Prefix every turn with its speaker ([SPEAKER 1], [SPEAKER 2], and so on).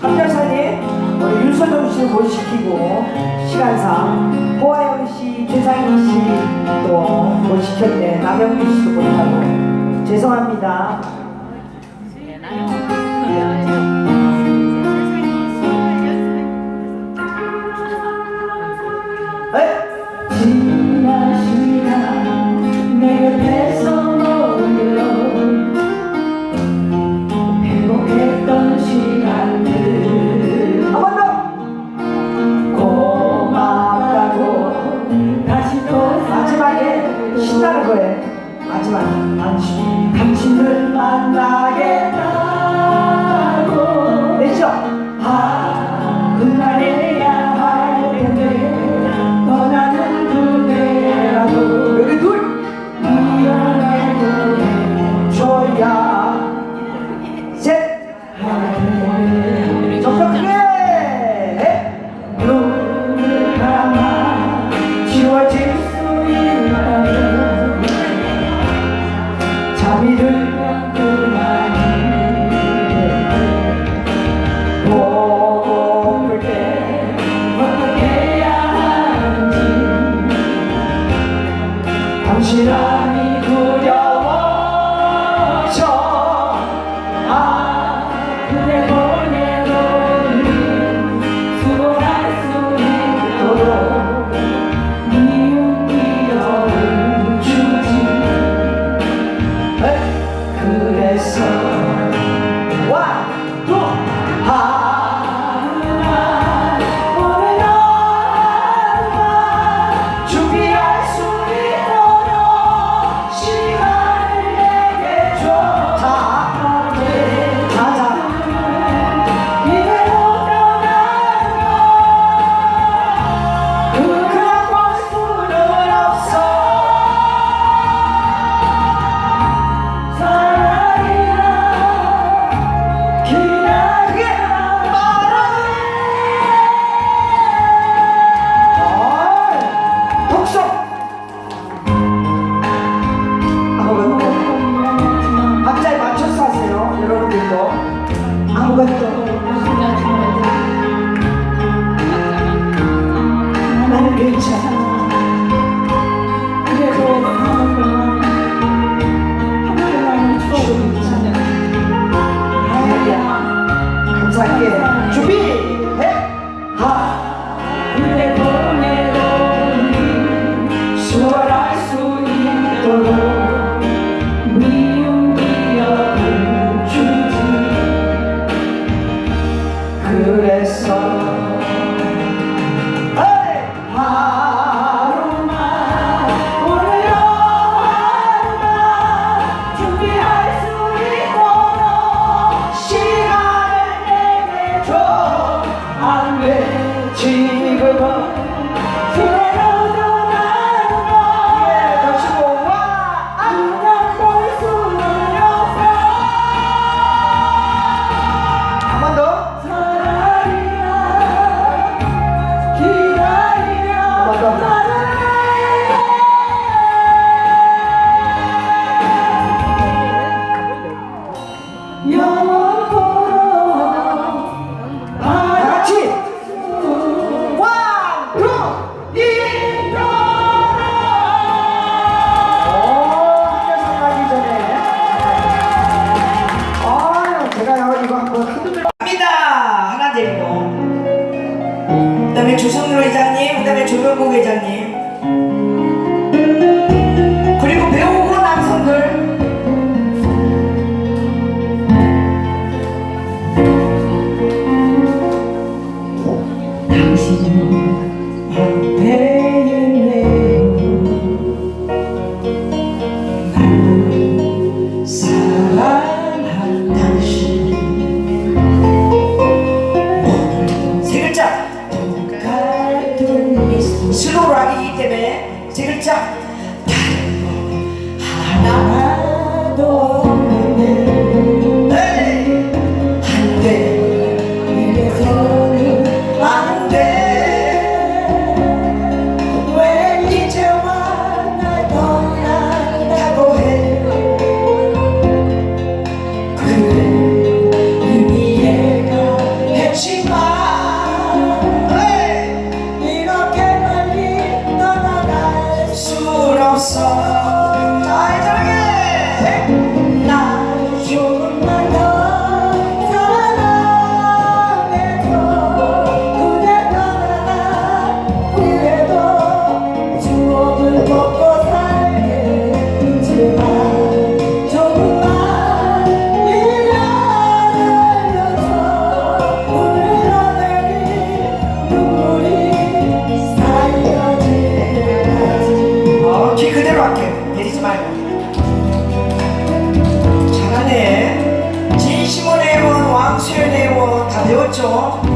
[SPEAKER 1] 박달사님 우리 윤서정 씨를 모시키고 시간상 호아영 씨, 최상희 씨도 모시켰네 남영민 씨도 못하고 죄송합니다. 하지만 안심
[SPEAKER 2] 당신을
[SPEAKER 1] 만나게 should I? nuestro
[SPEAKER 2] 그
[SPEAKER 1] 다음에 조성로 회장님, 그 다음에 조명국 회장님. 귀 그대로 할게.
[SPEAKER 2] 내리지 말고. 잘하네. 진심원 회원,
[SPEAKER 1] 왕수연 회원 다
[SPEAKER 2] 배웠죠?